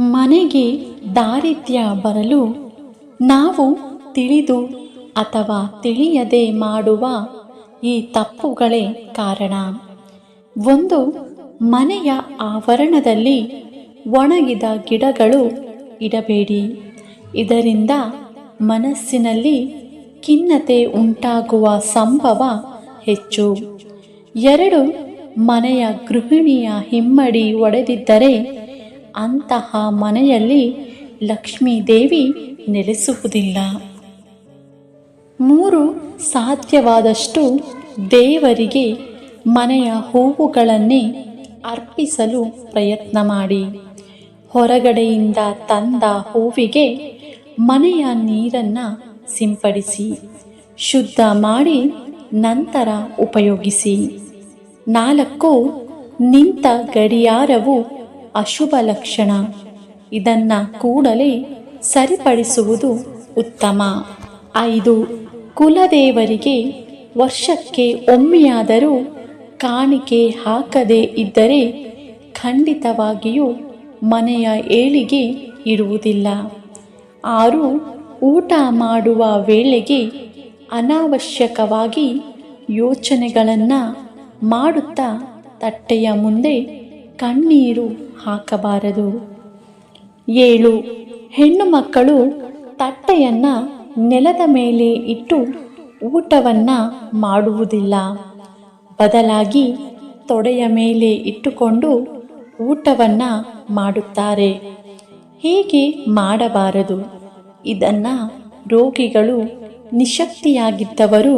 ಮನೆಗೆ ದಾರಿದ್ರ್ಯ ಬರಲು ನಾವು ತಿಳಿದು ಅಥವಾ ತಿಳಿಯದೆ ಮಾಡುವ ಈ ತಪ್ಪುಗಳೇ ಕಾರಣ. ಒಂದು, ಮನೆಯ ಆವರಣದಲ್ಲಿ ಒಣಗಿದ ಗಿಡಗಳು ಇಡಬೇಡಿ. ಇದರಿಂದ ಮನಸ್ಸಿನಲ್ಲಿ ಖಿನ್ನತೆ ಉಂಟಾಗುವ ಸಂಭವ ಹೆಚ್ಚು. ಎರಡು, ಮನೆಯ ಗೃಹಿಣಿಯ ಹಿಮ್ಮಡಿ ಒಡೆದಿದ್ದರೆ ಅಂತಹ ಮನೆಯಲ್ಲಿ ಲಕ್ಷ್ಮೀದೇವಿ ನೆಲೆಸುವುದಿಲ್ಲ. ಮೂರು ಸಾಧ್ಯವಾದಷ್ಟು ದೇವರಿಗೆ ಮನೆಯ ಹೂವುಗಳನ್ನೇ ಅರ್ಪಿಸಲು ಪ್ರಯತ್ನ ಮಾಡಿ. ಹೊರಗಡೆಯಿಂದ ತಂದ ಹೂವಿಗೆ ಮನೆಯ ನೀರನ್ನು ಸಿಂಪಡಿಸಿ, ಶುದ್ಧ ಮಾಡಿ ನಂತರ ಉಪಯೋಗಿಸಿ. ನಾಲ್ಕು, ನಿಂತ ಗಡಿಯಾರವು ಅಶುಭ ಲಕ್ಷಣ. ಇದನ್ನು ಕೂಡಲೇ ಸರಿಪಡಿಸುವುದು ಉತ್ತಮ. ಐದು, ಕುಲದೇವರಿಗೆ ವರ್ಷಕ್ಕೆ ಒಮ್ಮೆಯಾದರೂ ಕಾಣಿಕೆ ಹಾಕದೇ ಇದ್ದರೆ ಖಂಡಿತವಾಗಿಯೂ ಮನೆಯ ಏಳಿಗೆ ಇರುವುದಿಲ್ಲ. ಆರು, ಊಟ ಮಾಡುವ ವೇಳೆಗೆ ಅನಾವಶ್ಯಕವಾಗಿ ಯೋಚನೆಗಳನ್ನು ಮಾಡುತ್ತಾ ತಟ್ಟೆಯ ಮುಂದೆ ಕಣ್ಣೀರು ಹಾಕಬಾರದು. ಏಳು, ಹೆಣ್ಣು ಮಕ್ಕಳು ತಟ್ಟೆಯನ್ನು ನೆಲದ ಮೇಲೆ ಇಟ್ಟು ಊಟವನ್ನು ಮಾಡುವುದಿಲ್ಲ. ಬದಲಾಗಿ ತೊಡೆಯ ಮೇಲೆ ಇಟ್ಟುಕೊಂಡು ಊಟವನ್ನು ಮಾಡುತ್ತಾರೆ. ಹೀಗೆ ಮಾಡಬಾರದು. ಇದನ್ನು ರೋಗಿಗಳು ನಿಶಕ್ತಿಯಾಗಿದ್ದವರು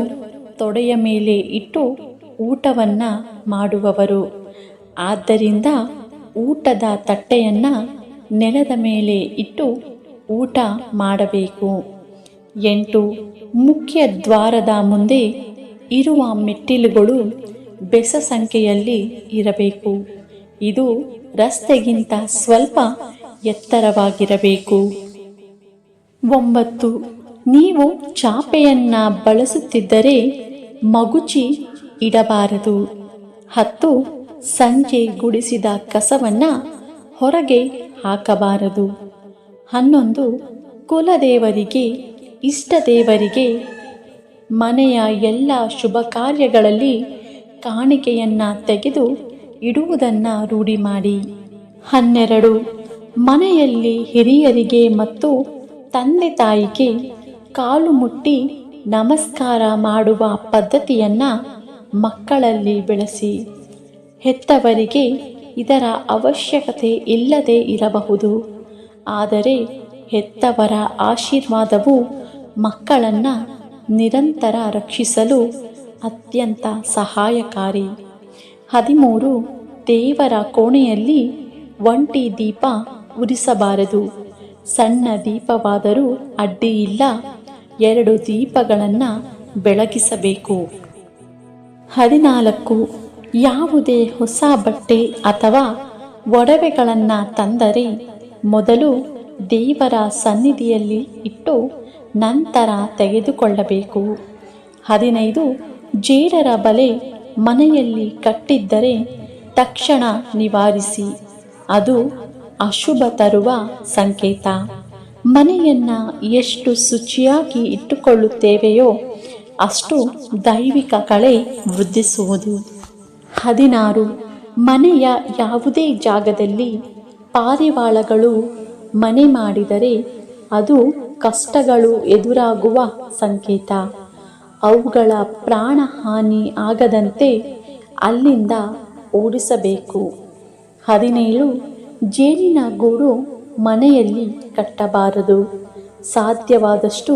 ತೊಡೆಯ ಮೇಲೆ ಇಟ್ಟು ಊಟವನ್ನು ಮಾಡುವವರು. ಆದ್ದರಿಂದ ಊಟದ ತಟ್ಟೆಯನ್ನು ನೆಲದ ಮೇಲೆ ಇಟ್ಟು ಊಟ ಮಾಡಬೇಕು. ಎಂಟು, ಮುಖ್ಯ ದ್ವಾರದ ಮುಂದೆ ಇರುವ ಮೆಟ್ಟಿಲುಗಳು ಬೆಸ ಸಂಖ್ಯೆಯಲ್ಲಿ ಇರಬೇಕು. ಇದು ರಸ್ತೆಗಿಂತ ಸ್ವಲ್ಪ ಎತ್ತರವಾಗಿರಬೇಕು. ಒಂಬತ್ತು, ನೀವು ಚಾಪೆಯನ್ನು ಬಳಸುತ್ತಿದ್ದರೆ ಮಗುಚಿ ಇಡಬಾರದು. ಹತ್ತು ಸಂಜೆ ಗುಡಿಸಿದ ಕಸವನ್ನು ಹೊರಗೆ ಹಾಕಬಾರದು. ಹನ್ನೊಂದು, ಕುಲದೇವರಿಗೆ, ಇಷ್ಟದೇವರಿಗೆ, ಮನೆಯ ಎಲ್ಲ ಶುಭ ಕಾರ್ಯಗಳಲ್ಲಿ ಕಾಣಿಕೆಯನ್ನು ತೆಗೆದು ಇಡುವುದನ್ನು ರೂಢಿ ಮಾಡಿ. ಹನ್ನೆರಡು, ಮನೆಯಲ್ಲಿ ಹಿರಿಯರಿಗೆ ಮತ್ತು ತಂದೆ ತಾಯಿಗೆ ಕಾಲು ಮುಟ್ಟಿ ನಮಸ್ಕಾರ ಮಾಡುವ ಪದ್ಧತಿಯನ್ನು ಮಕ್ಕಳಲ್ಲಿ ಬೆಳೆಸಿ. ಹೆತ್ತವರಿಗೆ ಇದರ ಅವಶ್ಯಕತೆ ಇಲ್ಲದೆ ಇರಬಹುದು. ಆದರೆ ಹೆತ್ತವರ ಆಶೀರ್ವಾದವು ಮಕ್ಕಳನ್ನು ನಿರಂತರ ರಕ್ಷಿಸಲು ಅತ್ಯಂತ ಸಹಾಯಕಾರಿ. ಹದಿಮೂರು ದೇವರ ಕೋಣೆಯಲ್ಲಿ ಒಂಟಿ ದೀಪ ಉರಿಸಬಾರದು. ಸಣ್ಣ ದೀಪವಾದರೂ ಅಡ್ಡಿಯಿಲ್ಲ ಎರಡು ದೀಪಗಳನ್ನು ಬೆಳಗಿಸಬೇಕು. ಹದಿನಾಲ್ಕು ಯಾವುದೇ ಹೊಸ ಬಟ್ಟೆ ಅಥವಾ ಒಡವೆಗಳನ್ನು ತಂದರೆ ಮೊದಲು ದೇವರ ಸನ್ನಿಧಿಯಲ್ಲಿ ಇಟ್ಟು ನಂತರ ತೆಗೆದುಕೊಳ್ಳಬೇಕು. ಹದಿನೈದು, ಜೇಡರ ಬಲೆ ಮನೆಯಲ್ಲಿ ಕಟ್ಟಿದ್ದರೆ ತಕ್ಷಣ ನಿವಾರಿಸಿ. ಅದು ಅಶುಭ ತರುವ ಸಂಕೇತ. ಮನೆಯನ್ನು ಎಷ್ಟು ಶುಚಿಯಾಗಿ ಇಟ್ಟುಕೊಳ್ಳುತ್ತೇವೆಯೋ ಅಷ್ಟು ದೈವಿಕ ಕಳೆ ವೃದ್ಧಿಸುವುದು. ಹದಿನಾರು. ಮನೆಯ ಯಾವುದೇ ಜಾಗದಲ್ಲಿ ಪಾರಿವಾಳಗಳು ಮನೆ ಮಾಡಿದರೆ ಅದು ಕಷ್ಟಗಳು ಎದುರಾಗುವ ಸಂಕೇತ. ಅವುಗಳ ಪ್ರಾಣಹಾನಿ ಆಗದಂತೆ ಅಲ್ಲಿಂದ ಓಡಿಸಬೇಕು. ಹದಿನೇಳು. ಜೇನಿನ ಗೂಡು ಮನೆಯಲ್ಲಿ ಕಟ್ಟಬಾರದು. ಸಾಧ್ಯವಾದಷ್ಟು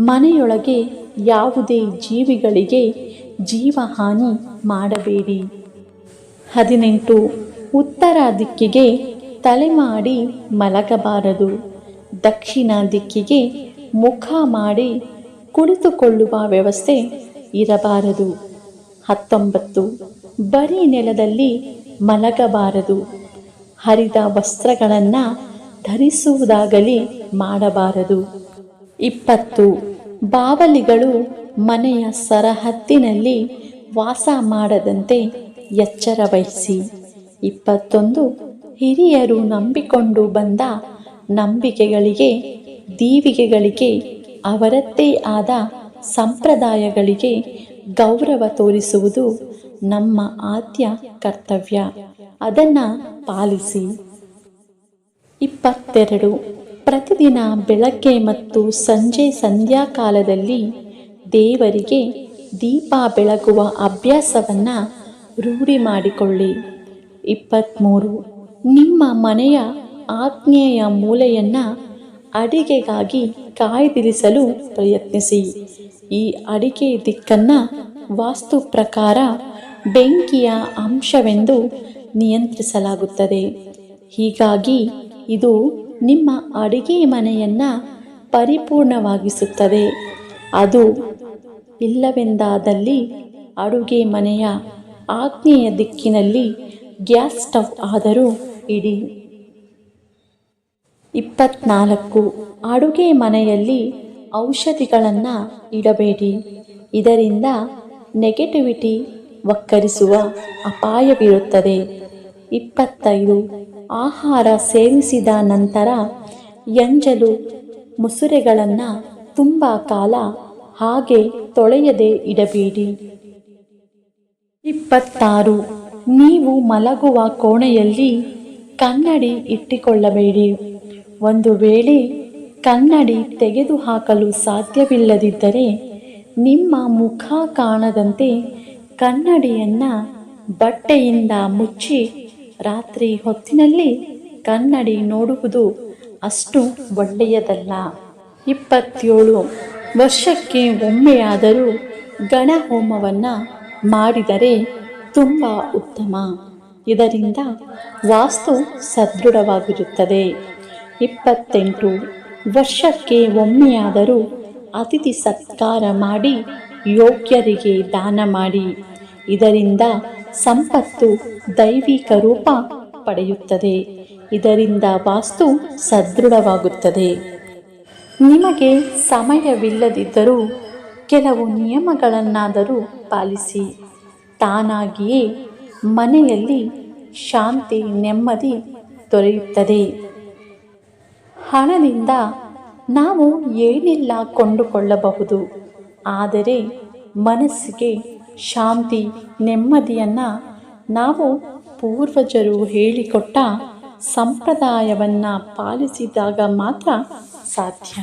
ಮನೆಯೊಳಗೆ ಯಾವುದೇ ಜೀವಿಗಳಿಗೆ ಜೀವಹಾನಿ ಮಾಡಬೇಡಿ. ಹದಿನೆಂಟು. ಉತ್ತರ ದಿಕ್ಕಿಗೆ ತಲೆ ಮಾಡಿ ಮಲಗಬಾರದು. ದಕ್ಷಿಣ ದಿಕ್ಕಿಗೆ ಮುಖ ಮಾಡಿ ಕುಳಿತುಕೊಳ್ಳುವ ವ್ಯವಸ್ಥೆ ಇರಬಾರದು. ಹತ್ತೊಂಬತ್ತು. ಬರೀ ನೆಲದಲ್ಲಿ ಮಲಗಬಾರದು. ಹರಿದ ವಸ್ತ್ರಗಳನ್ನು ಧರಿಸುವುದಾಗಲಿ ಮಾಡಬಾರದು. ಇಪ್ಪತ್ತು. ಬಾವಲಿಗಳು ಮನೆಯ ಸರಹತ್ತಿನಲ್ಲಿ ವಾಸ ಮಾಡದಂತೆ ಎಚ್ಚರ ವಹಿಸಿ. ಇಪ್ಪತ್ತೊಂದು, ಹಿರಿಯರು ನಂಬಿಕೊಂಡು ಬಂದ ನಂಬಿಕೆಗಳಿಗೆ, ದೀವಿಗೆಗಳಿಗೆ, ಅವರದ್ದೇ ಆದ ಸಂಪ್ರದಾಯಗಳಿಗೆ ಗೌರವ ತೋರಿಸುವುದು ನಮ್ಮ ಆದ್ಯ ಕರ್ತವ್ಯ. ಅದನ್ನು ಪಾಲಿಸಿ. ಇಪ್ಪತ್ತೆರಡು, ಪ್ರತಿದಿನ ಬೆಳಗ್ಗೆ ಮತ್ತು ಸಂಜೆ ಸಂಧ್ಯಾಕಾಲದಲ್ಲಿ ದೇವರಿಗೆ ದೀಪ ಬೆಳಗುವ ಅಭ್ಯಾಸವನ್ನು ರೂಢಿ ಮಾಡಿಕೊಳ್ಳಿ. ಇಪ್ಪತ್ತ್ಮೂರು ನಿಮ್ಮ ಮನೆಯ ಆಗ್ನೇಯ ಮೂಲೆಯನ್ನು ಅಡಿಗೆಗಾಗಿ ಕಾಯ್ದಿರಿಸಲು ಪ್ರಯತ್ನಿಸಿ. ಈ ಅಡಿಗೆ ದಿಕ್ಕನ್ನು ವಾಸ್ತು ಪ್ರಕಾರ ಬೆಂಕಿಯ ಅಂಶವೆಂದು ನಿಯಂತ್ರಿಸಲಾಗುತ್ತದೆ. ಹೀಗಾಗಿ ಇದು ನಿಮ್ಮ ಅಡಿಗೆ ಮನೆಯನ್ನು ಪರಿಪೂರ್ಣವಾಗಿಸುತ್ತದೆ. ಅದು ಇಲ್ಲವೆಂದಾದಲ್ಲಿ ಅಡುಗೆ ಮನೆಯ ಆಗ್ನೇಯ ದಿಕ್ಕಿನಲ್ಲಿ ಗ್ಯಾಸ್ ಸ್ಟವ್ ಆದರೂ ಇಡಿ. ಇಪ್ಪತ್ನಾಲ್ಕು. ಅಡುಗೆ ಮನೆಯಲ್ಲಿ ಔಷಧಿಗಳನ್ನು ಇಡಬೇಡಿ. ಇದರಿಂದ ನೆಗೆಟಿವಿಟಿ ವಕ್ಕರಿಸುವ ಅಪಾಯವಿರುತ್ತದೆ ಇಪ್ಪತ್ತೈದು. ಆಹಾರ ಸೇವಿಸಿದ ನಂತರ ಎಂಜಲು ಮುಸುರೆಗಳನ್ನು ತುಂಬ ಕಾಲ ಹಾಗೆ ತೊಳೆಯದೆ ಇಡಬೇಡಿ. ಇಪ್ಪತ್ತಾರು. ನೀವು ಮಲಗುವ ಕೋಣೆಯಲ್ಲಿ ಕನ್ನಡಿ ಇಟ್ಟುಕೊಳ್ಳಬೇಡಿ. ಒಂದು ವೇಳೆ ಕನ್ನಡಿ ತೆಗೆದುಹಾಕಲು ಸಾಧ್ಯವಿಲ್ಲದಿದ್ದರೆ ನಿಮ್ಮ ಮುಖ ಕಾಣದಂತೆ ಕನ್ನಡಿಯನ್ನು ಬಟ್ಟೆಯಿಂದ ಮುಚ್ಚಿ ರಾತ್ರಿ ಹೊತ್ತಿನಲ್ಲಿ ಕನ್ನಡಿ ನೋಡುವುದು ಅಷ್ಟು ಒಳ್ಳೆಯದಲ್ಲ. ಇಪ್ಪತ್ತೇಳು. ವರ್ಷಕ್ಕೆ ಒಮ್ಮೆಯಾದರೂ ಗಣ ಹೋಮವನ್ನು ಮಾಡಿದರೆ ತುಂಬ ಉತ್ತಮ. ಇದರಿಂದ ವಾಸ್ತು ಸದೃಢವಾಗಿರುತ್ತದೆ. ಇಪ್ಪತ್ತೆಂಟು ವರ್ಷಕ್ಕೆ ಒಮ್ಮೆಯಾದರೂ ಅತಿಥಿ ಸತ್ಕಾರ ಮಾಡಿ ಯೋಗ್ಯರಿಗೆ ದಾನ ಮಾಡಿ. ಇದರಿಂದ ಸಂಪತ್ತು ದೈವಿಕ ರೂಪ ಪಡೆಯುತ್ತದೆ. ಇದರಿಂದ ವಾಸ್ತು ಸದೃಢವಾಗುತ್ತದೆ. ನಿಮಗೆ ಸಮಯವಿಲ್ಲದಿದ್ದರೂ ಕೆಲವು ನಿಯಮಗಳನ್ನಾದರೂ ಪಾಲಿಸಿ. ತಾನಾಗಿಯೇ ಮನೆಯಲ್ಲಿ ಶಾಂತಿ, ನೆಮ್ಮದಿ ದೊರೆಯುತ್ತದೆ. ಹಣದಿಂದ ನಾವು ಏನೆಲ್ಲ ಕೊಂಡುಕೊಳ್ಳಬಹುದು. ಆದರೆ ಮನಸ್ಸಿಗೆ ಶಾಂತಿ, ನೆಮ್ಮದಿಯನ್ನು ನಾವು ಪೂರ್ವಜರು ಹೇಳಿಕೊಟ್ಟ ಸಂಪ್ರದಾಯವನ್ನು ಪಾಲಿಸಿದಾಗ ಮಾತ್ರ ಸಾಧ್ಯ.